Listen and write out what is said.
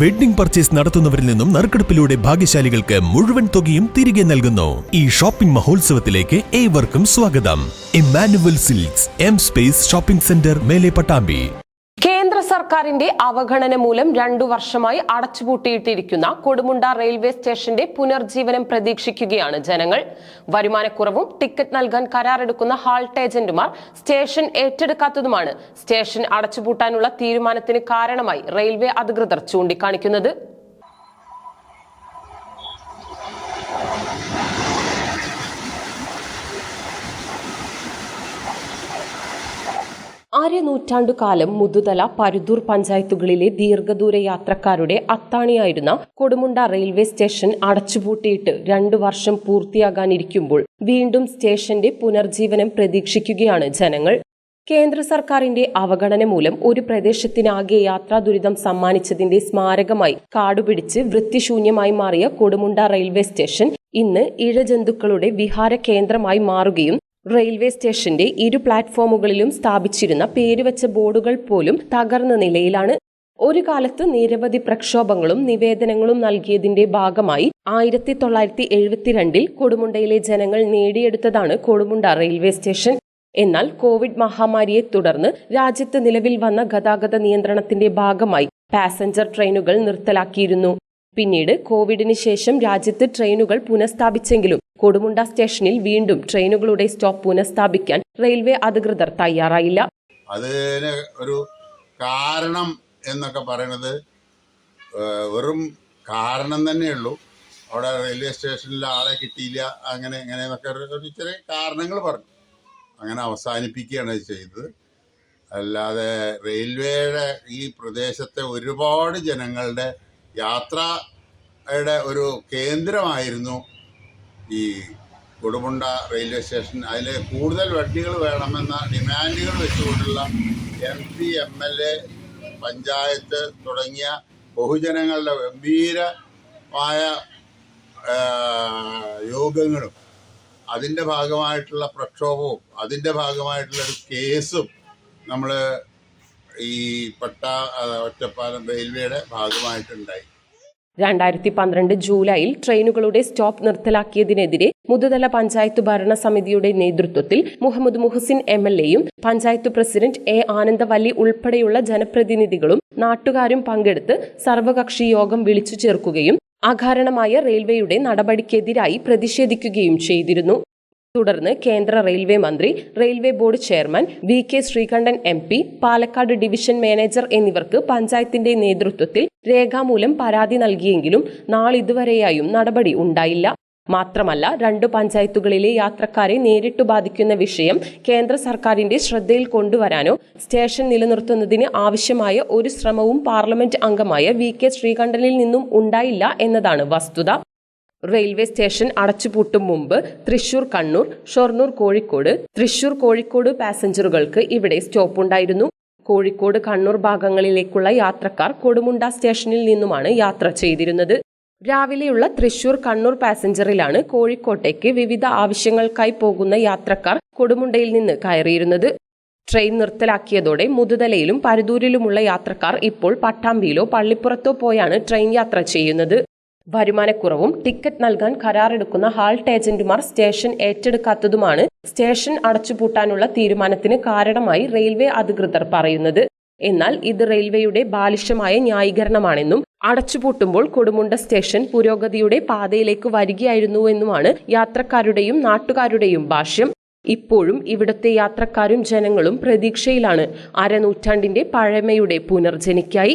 Wedding purchase നടത്തുന്നവരിൽ നിന്നും നറുക്കെടുപ്പിലൂടെ ഭാഗ്യശാലികൾക്ക് മുഴുവൻ തുകയും തിരികെ നൽകുന്നു. ഈ ഷോപ്പിംഗ് മഹോത്സവത്തിലേക്ക് ഏവർക്കും സ്വാഗതം. Emmanuel silks M space shopping centre Mele Pattambi. സർക്കാരിന്റെ അവഗണന മൂലം രണ്ടു വർഷമായി അടച്ചുപൂട്ടിയിട്ടിരിക്കുന്ന കൊടുമുണ്ട റെയിൽവേ സ്റ്റേഷന്റെ പുനർജീവനം പ്രതീക്ഷിക്കുകയാണ് ജനങ്ങൾ. വരുമാനക്കുറവും ടിക്കറ്റ് നൽകാൻ കരാറെടുക്കുന്ന ഹാൾട്ട് ഏജന്റുമാർ സ്റ്റേഷൻ ഏറ്റെടുക്കാത്തതുമാണ്. സ്റ്റേഷൻ അടച്ചുപൂട്ടാനുള്ള തീരുമാനത്തിന് കാരണമായി റെയിൽവേ അധികൃതർ ചൂണ്ടിക്കാണിക്കുന്നത്. അരനൂറ്റാണ്ടുകാലം മുതുതല പരുതൂർ പഞ്ചായത്തുകളിലെ ദീർഘദൂര യാത്രക്കാരുടെ അത്താണിയായിരുന്ന കൊടുമുണ്ട റെയിൽവേ സ്റ്റേഷൻ അടച്ചുപൂട്ടിയിട്ട് രണ്ടു വർഷം പൂർത്തിയാകാനിരിക്കുമ്പോൾ വീണ്ടും സ്റ്റേഷന്റെ പുനർജീവനം പ്രതീക്ഷിക്കുകയാണ് ജനങ്ങൾ. കേന്ദ്ര സർക്കാരിന്റെ അവഗണന മൂലം ഒരു പ്രദേശത്തിനാകെ യാത്രാ ദുരിതം സമ്മാനിച്ചതിന്റെ സ്മാരകമായി കാടുപിടിച്ച് വൃത്തിശൂന്യമായി മാറിയ കൊടുമുണ്ട റെയിൽവേ സ്റ്റേഷൻ ഇന്ന് ഇഴജന്തുക്കളുടെ വിഹാര കേന്ദ്രമായി മാറുകയും റെയിൽവേ സ്റ്റേഷന്റെ ഇരു പ്ലാറ്റ്ഫോമുകളിലും സ്ഥാപിച്ചിരുന്ന പേരുവച്ച ബോർഡുകൾ പോലും തകർന്ന നിലയിലാണ്. ഒരു കാലത്ത് നിരവധി പ്രക്ഷോഭങ്ങളും നിവേദനങ്ങളും നൽകിയതിന്റെ ഭാഗമായി ആയിരത്തി തൊള്ളായിരത്തി എഴുപത്തിരണ്ടിൽ കൊടുമുണ്ടയിലെ ജനങ്ങൾ നേടിയെടുത്തതാണ് കൊടുമുണ്ട റെയിൽവേ സ്റ്റേഷൻ. എന്നാൽ കോവിഡ് മഹാമാരിയെ തുടർന്ന് രാജ്യത്ത് നിലവിൽ വന്ന ഗതാഗത നിയന്ത്രണത്തിന്റെ ഭാഗമായി പാസഞ്ചർ ട്രെയിനുകൾ നിർത്തലാക്കിയിരുന്നു. പിന്നീട് കോവിഡിന് ശേഷം രാജ്യത്ത് ട്രെയിനുകൾ പുനഃസ്ഥാപിച്ചെങ്കിലും കൊടുമുണ്ട സ്റ്റേഷനിൽ വീണ്ടും ട്രെയിനുകളുടെ സ്റ്റോപ്പ് പുനഃസ്ഥാപിക്കാൻ റെയിൽവേ അധികൃതർ തയ്യാറായില്ല. അതിന് ഒരു കാരണം എന്നൊക്കെ പറയുന്നത് വെറും കാരണം തന്നെയുള്ളൂ അവിടെ റെയിൽവേ സ്റ്റേഷനിൽ ആളെ കിട്ടിയില്ല അങ്ങനെ ഇങ്ങനെ എന്നൊക്കെ ഒരു കാരണങ്ങൾ പറഞ്ഞു. അങ്ങനെ അവസാനിപ്പിക്കുകയാണ് ചെയ്തത്. അല്ലാതെ റെയിൽവേയുടെ ഈ പ്രദേശത്തെ ഒരുപാട് ജനങ്ങളുടെ യാത്രയുടെ ഒരു കേന്ദ്രമായിരുന്നു ഈ കൊടുമുണ്ട റെയിൽവേ സ്റ്റേഷൻ. അതിൽ കൂടുതൽ വണ്ടികൾ വേണമെന്ന ഡിമാൻഡുകൾ വെച്ചുകൊണ്ടുള്ള M P M L A panchayat തുടങ്ങിയ ബഹുജനങ്ങളുടെ ഗംഭീരമായ യോഗങ്ങളും അതിന്റെ ഭാഗമായിട്ടുള്ള പ്രക്ഷോഭവും അതിന്റെ ഭാഗമായിട്ടുള്ള ഒരു കേസും നമ്മൾ ഈ പട്ട ഒറ്റപ്പാലം റെയിൽവേയുടെ ഭാഗമായിട്ടുണ്ടായി. രണ്ടായിരത്തി പന്ത്രണ്ട് ജൂലൈയിൽ ട്രെയിനുകളുടെ സ്റ്റോപ്പ് നിർത്തലാക്കിയതിനെതിരെ മുതുതല പഞ്ചായത്ത് ഭരണസമിതിയുടെ നേതൃത്വത്തിൽ മുഹമ്മദ് മുഹസിൻ എം എൽ എയും പഞ്ചായത്ത് പ്രസിഡന്റ് എ ആനന്ദവല്ലി ഉൾപ്പെടെയുള്ള ജനപ്രതിനിധികളും നാട്ടുകാരും പങ്കെടുത്ത് സർവകക്ഷി യോഗം വിളിച്ചു ചേർക്കുകയും അകാരണമായ റെയിൽവേയുടെ നടപടിക്കെതിരായി പ്രതിഷേധിക്കുകയും ചെയ്തിരുന്നു. തുടർന്ന് കേന്ദ്ര റെയിൽവേ മന്ത്രി railway board chairman V K Sreekandan M P Palakkad division manager എന്നിവർക്ക് പഞ്ചായത്തിന്റെ നേതൃത്വത്തിൽ രേഖാമൂലം പരാതി നൽകിയെങ്കിലും നാളിതുവരെയായും നടപടി ഉണ്ടായില്ല. മാത്രമല്ല രണ്ട് പഞ്ചായത്തുകളിലെ യാത്രക്കാരെ നേരിട്ട് ബാധിക്കുന്ന വിഷയം കേന്ദ്ര സർക്കാരിന്റെ ശ്രദ്ധയിൽ കൊണ്ടുവരാനോ സ്റ്റേഷൻ നിലനിർത്തുന്നതിന് ആവശ്യമായ ഒരു ശ്രമവും പാർലമെന്റ് അംഗമായ വി കെ ശ്രീകണ്ഠനിൽ നിന്നും ഉണ്ടായില്ല എന്നതാണ് വസ്തുത. റെയിൽവേ സ്റ്റേഷൻ അടച്ചുപൂട്ടും മുമ്പ് തൃശൂർ കണ്ണൂർ ഷൊർണൂർ കോഴിക്കോട്. തൃശൂർ കോഴിക്കോട് പാസഞ്ചറുകൾക്ക് ഇവിടെ സ്റ്റോപ്പ് ഉണ്ടായിരുന്നു കോഴിക്കോട് കണ്ണൂർ ഭാഗങ്ങളിലേക്കുള്ള യാത്രക്കാർ കൊടുമുണ്ട സ്റ്റേഷനിൽ നിന്നുമാണ് യാത്ര ചെയ്തിരുന്നത്. രാവിലെയുള്ള തൃശൂർ കണ്ണൂർ പാസഞ്ചറിലാണ് കോഴിക്കോട്ടേക്ക് വിവിധ ആവശ്യങ്ങൾക്കായി പോകുന്ന യാത്രക്കാർ കൊടുമുണ്ടയിൽ നിന്ന് കയറിയിരുന്നത്. ട്രെയിൻ നിർത്തലാക്കിയതോടെ മുതുതലയിലും പരുതൂരിലുമുള്ള യാത്രക്കാർ ഇപ്പോൾ പട്ടാമ്പിയിലോ പള്ളിപ്പുറത്തോ പോയാണ് ട്രെയിൻ യാത്ര ചെയ്യുന്നത്. വരുമാനക്കുറവും ടിക്കറ്റ് നൽകാൻ കരാറെടുക്കുന്ന ഹാൾട്ട് ഏജന്റുമാർ സ്റ്റേഷൻ ഏറ്റെടുക്കാത്തതുമാണ് സ്റ്റേഷൻ അടച്ചുപൂട്ടാനുള്ള തീരുമാനത്തിന് കാരണമായി റെയിൽവേ അധികൃതർ പറയുന്നത്. എന്നാൽ ഇത് റെയിൽവേയുടെ ബാലിഷ്യമായ ന്യായീകരണമാണെന്നും അടച്ചുപൂട്ടുമ്പോൾ കൊടുമുണ്ട സ്റ്റേഷൻ പുരോഗതിയുടെ പാതയിലേക്ക് വരികയായിരുന്നുവെന്നുമാണ് യാത്രക്കാരുടെയും നാട്ടുകാരുടെയും ഭാഷ്യം. ഇപ്പോഴും ഇവിടുത്തെ യാത്രക്കാരും ജനങ്ങളും പ്രതീക്ഷയിലാണ്. അരനൂറ്റാണ്ടിന്റെ പഴമയുടെ പുനർജനിക്കായി